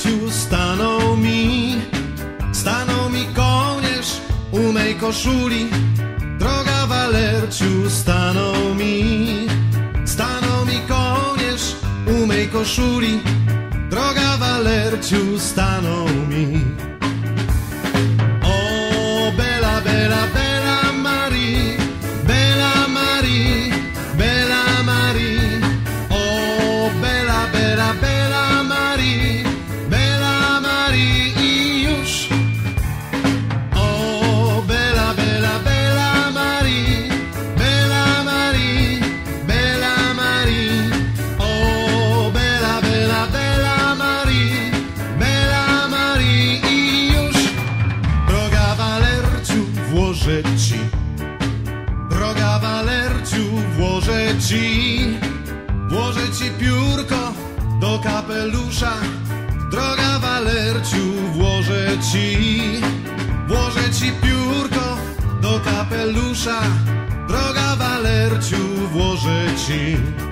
walerciu stanął mi, stanął mi kołnierz u mej koszuli. Droga walerciu stanął mi, stanął mi kołnierz u mej koszuli. Droga walerciu stanął mi. Włożę ci. Droga Walerciu, włożę ci. Włożę ci piórko do kapelusza. Droga Walerciu, włożę ci. Włożę ci piórko do kapelusza. Droga Walerciu, włożę ci.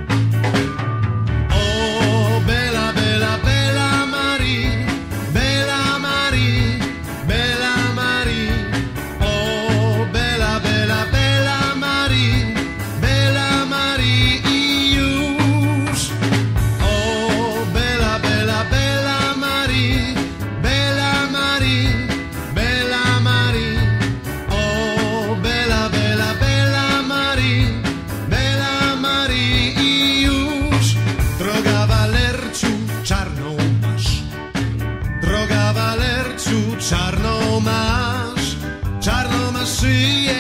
Szyję,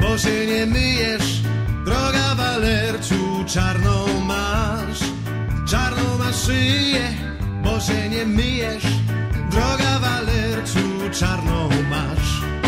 bo się nie myjesz. Droga Walerciu, czarną masz. Czarną masz szyję, bo się nie myjesz. Droga Walerciu, czarną masz.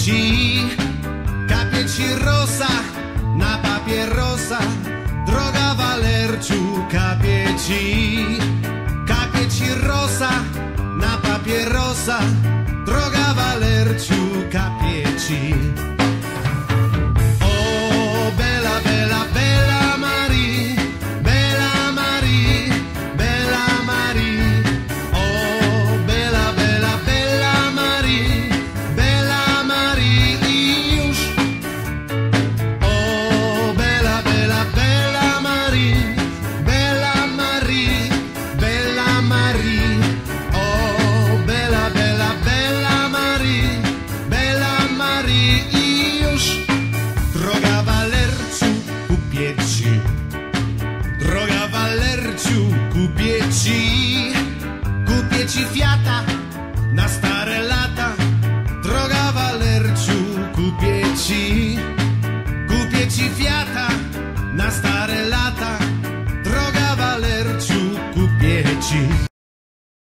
Ci. Kapie ci rosa na papierosa. Droga Walerciu, kapie ci. Kapie ci rosa na papierosa. Ci. Kupię ci Fiata na stare lata. Droga Walerciu, kupię ci. Kupię ci Fiata